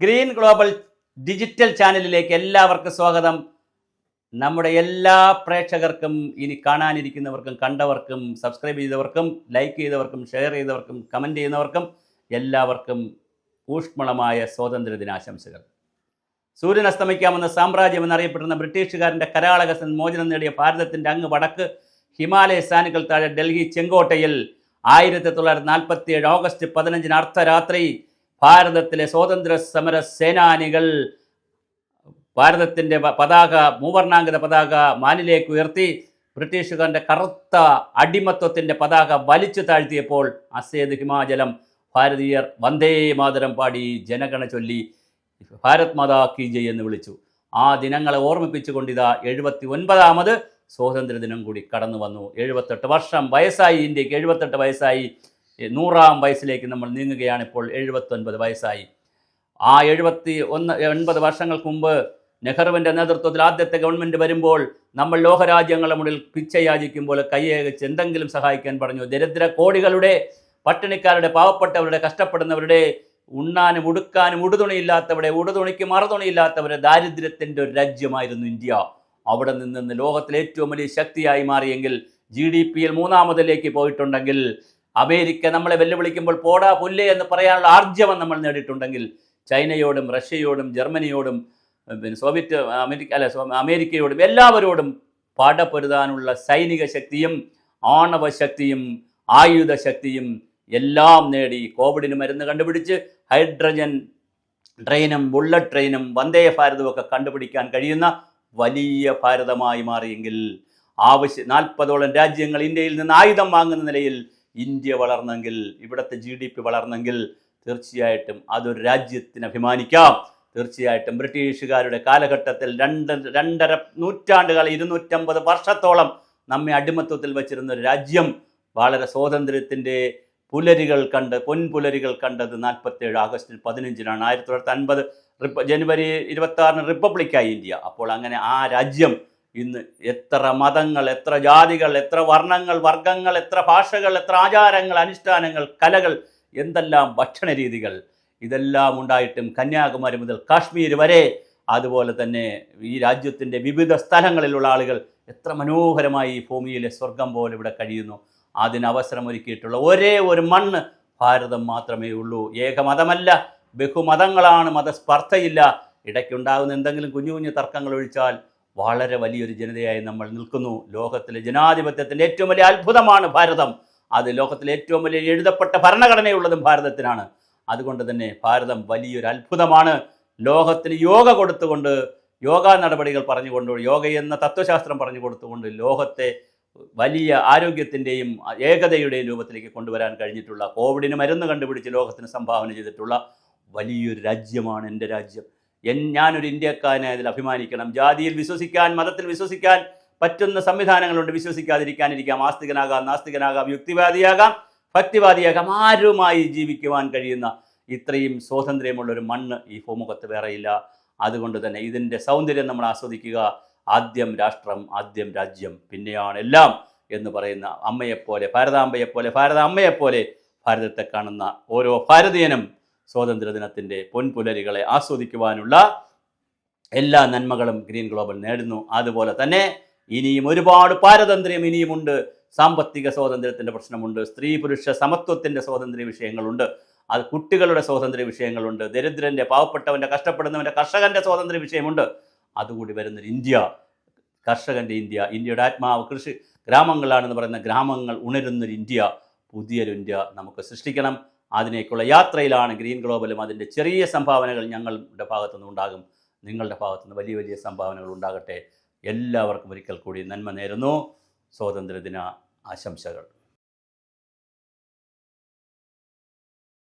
Green global digital ചാനലിലേക്ക് എല്ലാവർക്കും സ്വാഗതം. നമ്മുടെ എല്ലാ പ്രേക്ഷകർക്കും ഇനി കാണാനിരിക്കുന്നവർക്കും കണ്ടവർക്കും സബ്സ്ക്രൈബ് ചെയ്തവർക്കും ലൈക്ക് ചെയ്തവർക്കും ഷെയർ ചെയ്തവർക്കും കമന്റ് ചെയ്യുന്നവർക്കും എല്ലാവർക്കും ഊഷ്മളമായ സ്വാതന്ത്ര്യ ദിനാശംസകൾ. സൂര്യൻ അസ്തമിക്കാമെന്ന സാമ്രാജ്യം എന്നറിയപ്പെടുന്ന ബ്രിട്ടീഷുകാരന്റെ കരാളകസൻ മോചനം നേടിയ ഭാരതത്തിന്റെ അങ്ങ് വടക്ക് ഹിമാലയ സാനുകൾ താഴെ ഡൽഹി ചെങ്കോട്ടയിൽ ആയിരത്തി തൊള്ളായിരത്തി നാൽപ്പത്തി ഏഴ് ഓഗസ്റ്റ് പതിനഞ്ചിന് അർദ്ധരാത്രി ഭാരതത്തിലെ സ്വാതന്ത്ര്യ സമര സേനാനികൾ ഭാരതത്തിന്റെ പതാക മൂവർണാങ്കിത പതാക മാനിലേക്ക് ഉയർത്തി ബ്രിട്ടീഷുകാരന്റെ കറുത്ത അടിമത്വത്തിന്റെ പതാക വലിച്ചു താഴ്ത്തിയപ്പോൾ അസേത് ഹിമാചലം ഭാരതീയർ വന്ദേ മാതരം പാടി ജനഗണ ചൊല്ലി ഭാരത് മാതാ കി ജയ് എന്ന് വിളിച്ചു. ആ ദിനങ്ങളെ ഓർമ്മിപ്പിച്ചുകൊണ്ട് ഇതാ എഴുപത്തി ഒൻപതാമത് സ്വാതന്ത്ര്യ ദിനം കൂടി കടന്നു വന്നു എഴുപത്തെട്ട് വർഷം വയസ്സായി. ഇന്ത്യയ്ക്ക് എഴുപത്തെട്ട് വയസ്സായി. നൂറാം വയസ്സിലേക്ക് നമ്മൾ നീങ്ങുകയാണ് ഇപ്പോൾ എഴുപത്തൊൻപത് വയസ്സായി. ആ എഴുപത്തി ഒന്ന് എൺപത് വർഷങ്ങൾക്ക് മുമ്പ് നെഹ്റുവിന്റെ നേതൃത്വത്തിൽ ആദ്യത്തെ ഗവൺമെന്റ് വരുമ്പോൾ നമ്മൾ ലോകരാജ്യങ്ങളുടെ മുന്നിൽ പിച്ചയാചിക്കുമ്പോൾ കൈയേകച്ച് എന്തെങ്കിലും സഹായിക്കാൻ പറഞ്ഞു. ദരിദ്ര കോടികളുടെ പട്ടിണിക്കാരുടെ പാവപ്പെട്ടവരുടെ കഷ്ടപ്പെടുന്നവരുടെ ഉണ്ണാനും ഉടുക്കാനും ഉടുതുണിയില്ലാത്തവരുടെ ഉടുതുണിക്ക് മറുതുണിയില്ലാത്തവരുടെ ദാരിദ്ര്യത്തിന്റെ ഒരു രാജ്യമായിരുന്നു ഇന്ത്യ. അവിടെ നിന്ന് ലോകത്തിലെ ഏറ്റവും വലിയ ശക്തിയായി മാറിയെങ്കിൽ ജി ഡി പിയിൽ മൂന്നാമതിലേക്ക് പോയിട്ടുണ്ടെങ്കിൽ അമേരിക്ക നമ്മളെ വെല്ലുവിളിക്കുമ്പോൾ പോടാ പുല്ലേ എന്ന് പറയാനുള്ള ആർജവം നമ്മൾ നേടിയിട്ടുണ്ടെങ്കിൽ ചൈനയോടും റഷ്യയോടും ജർമ്മനിയോടും പിന്നെ സോവിയറ്റ് അമേരിക്ക അല്ല അമേരിക്കയോടും എല്ലാവരോടും പടപൊരുതാനുള്ള സൈനിക ശക്തിയും ആണവ ശക്തിയും ആയുധ ശക്തിയും എല്ലാം നേടി കോവിഡിന് മരുന്ന് കണ്ടുപിടിച്ച് ഹൈഡ്രജൻ ട്രെയിനും ബുള്ളറ്റ് ട്രെയിനും വന്ദേ ഭാരതവും ഒക്കെ കണ്ടുപിടിക്കാൻ കഴിയുന്ന വലിയ ഭാരതമായി മാറിയെങ്കിൽ ആവശ്യ നാൽപ്പതോളം രാജ്യങ്ങൾ ഇന്ത്യയിൽ നിന്ന് ആയുധം വാങ്ങുന്ന നിലയിൽ ഇന്ത്യ വളർന്നെങ്കിൽ ഇവിടുത്തെ ജി ഡി പി വളർന്നെങ്കിൽ തീർച്ചയായിട്ടും അതൊരു രാജ്യത്തിന് അഭിമാനിക്കാം. തീർച്ചയായിട്ടും ബ്രിട്ടീഷുകാരുടെ കാലഘട്ടത്തിൽ രണ്ട് രണ്ടര നൂറ്റാണ്ടുകൾ ഇരുന്നൂറ്റമ്പത് വർഷത്തോളം നമ്മെ അടിമത്വത്തിൽ വച്ചിരുന്ന ഒരു രാജ്യം വളരെ സ്വാതന്ത്ര്യത്തിന്റെ പുലരികൾ കണ്ട് പൊൻപുലരികൾ കണ്ടത് നാൽപ്പത്തേഴ് ആഗസ്റ്റ് പതിനഞ്ചിനാണ്. ആയിരത്തി തൊള്ളായിരത്തി അൻപത് ജനുവരി ഇരുപത്തി ആറിന് റിപ്പബ്ലിക്കായി ഇന്ത്യ. അപ്പോൾ അങ്ങനെ ആ രാജ്യം ഇന്ന് എത്ര മതങ്ങൾ എത്ര ജാതികൾ എത്ര വർണങ്ങൾ വർഗങ്ങൾ എത്ര ഭാഷകൾ എത്ര ആചാരങ്ങൾ അനുഷ്ഠാനങ്ങൾ കലകൾ എന്തെല്ലാം ഭക്ഷണ രീതികൾ ഇതെല്ലാം ഉണ്ടായിട്ടും കന്യാകുമാരി മുതൽ കാശ്മീർ വരെ അതുപോലെ തന്നെ ഈ രാജ്യത്തിന്റെ വിവിധ സ്ഥലങ്ങളിലുള്ള ആളുകൾ എത്ര മനോഹരമായി ഈ ഭൂമിയിലെ സ്വർഗം പോലെ ഇവിടെ കഴിയുന്നു. അതിന് അവസരമൊരുക്കിയിട്ടുള്ള ഒരേ ഒരു മണ്ണ് ഭാരതം മാത്രമേ ഉള്ളൂ. ഏകമതമല്ല ബഹുമതങ്ങളാണ് മതസ്പർദ്ധയില്ല. ഇടയ്ക്കുണ്ടാകുന്ന എന്തെങ്കിലും കുഞ്ഞു കുഞ്ഞു തർക്കങ്ങൾ ഒഴിച്ചാൽ വളരെ വലിയൊരു ജനതയായി നമ്മൾ നിൽക്കുന്നു. ലോകത്തിലെ ജനാധിപത്യത്തിന്റെ ഏറ്റവും വലിയ അത്ഭുതമാണ് ഭാരതം. അത് ലോകത്തിലെ ഏറ്റവും വലിയ എഴുതപ്പെട്ട ഭരണഘടനയുള്ളതും ഭാരതത്തിനാണ്. അതുകൊണ്ട് തന്നെ ഭാരതം വലിയൊരു അത്ഭുതമാണ്. ലോകത്തിന് യോഗ കൊടുത്തുകൊണ്ട് യോഗ നടപടികൾ പറഞ്ഞുകൊണ്ട് യോഗ എന്ന തത്വശാസ്ത്രം പറഞ്ഞു കൊടുത്തുകൊണ്ട് ലോകത്തെ വലിയ ആരോഗ്യത്തിന്റെയും ഏകതയുടെയും രൂപത്തിലേക്ക് കൊണ്ടുവരാൻ കഴിഞ്ഞിട്ടുള്ള കോവിഡിന് മരുന്ന് കണ്ടുപിടിച്ച് ലോകത്തിന് സംഭാവന ചെയ്തിട്ടുള്ള വലിയൊരു രാജ്യമാണ് എന്റെ രാജ്യം. എൻ ഞാനൊരു ഇന്ത്യക്കാരനെ അതിൽ അഭിമാനിക്കണം. ജാതിയിൽ വിശ്വസിക്കാൻ മതത്തിൽ വിശ്വസിക്കാൻ പറ്റുന്ന സംവിധാനങ്ങളുണ്ട്. വിശ്വസിക്കാതിരിക്കാനിരിക്കാം. ആസ്തികനാകാം നാസ്തികനാകാം യുക്തിവാദിയാകാം ഭക്തിവാദിയാകാം. ആരുമായി ജീവിക്കുവാൻ കഴിയുന്ന ഇത്രയും സ്വാതന്ത്ര്യമുള്ള ഒരു മണ്ണ് ഈ ഭൂമുഖത്ത് വേറെയില്ല. അതുകൊണ്ട് തന്നെ ഇതിന്റെ സൗന്ദര്യം നമ്മൾ ആസ്വദിക്കുക. ആദ്യം രാഷ്ട്രം ആദ്യം രാജ്യം പിന്നെയാണ് എല്ലാം എന്ന് പറയുന്ന അമ്മയെപ്പോലെ ഭാരതാംബയെപ്പോലെ ഭാരത അമ്മയെപ്പോലെ ഭാരതത്തെ കാണുന്ന ഓരോ ഭാരതീയനും സ്വാതന്ത്ര്യ ദിനത്തിന്റെ പൊൻപുലരികളെ ആസ്വദിക്കുവാനുള്ള എല്ലാ നന്മകളും ഗ്രീൻ ഗ്ലോബൽ നേടുന്നു. അതുപോലെ തന്നെ ഇനിയും ഒരുപാട് പാരതന്ത്ര്യം ഇനിയുമുണ്ട്. സാമ്പത്തിക സ്വാതന്ത്ര്യത്തിന്റെ പ്രശ്നമുണ്ട്. സ്ത്രീ പുരുഷ സമത്വത്തിന്റെ സ്വാതന്ത്ര്യ വിഷയങ്ങളുണ്ട്. അത് കുട്ടികളുടെ സ്വാതന്ത്ര്യ വിഷയങ്ങളുണ്ട്. ദരിദ്രന്റെ പാവപ്പെട്ടവന്റെ കഷ്ടപ്പെടുന്നവന്റെ കർഷകന്റെ സ്വാതന്ത്ര്യ വിഷയമുണ്ട്. അതുകൂടി വരുന്ന ഇന്ത്യ. കർഷകന്റെ ഇന്ത്യ. ഇന്ത്യയുടെ ആത്മാവ് കൃഷി ഗ്രാമങ്ങളാണെന്ന് പറയുന്ന ഗ്രാമങ്ങൾ ഉണരുന്നൊരു ഇന്ത്യ. പുതിയൊരു ഇന്ത്യ നമുക്ക് സൃഷ്ടിക്കണം. അതിനേക്കുള്ള യാത്രയിലാണ് ഗ്രീൻ ഗ്ലോബലും അതിന്റെ ചെറിയ സംഭാവനകൾ ഞങ്ങളുടെ ഭാഗത്തുനിന്ന് ഉണ്ടാകും. നിങ്ങളുടെ ഭാഗത്തുനിന്ന് വലിയ വലിയ സംഭാവനകൾ ഉണ്ടാകട്ടെ. എല്ലാവർക്കും ഒരിക്കൽ കൂടി നന്മ നേരുന്നു. സ്വാതന്ത്ര്യദിന ആശംസകൾ.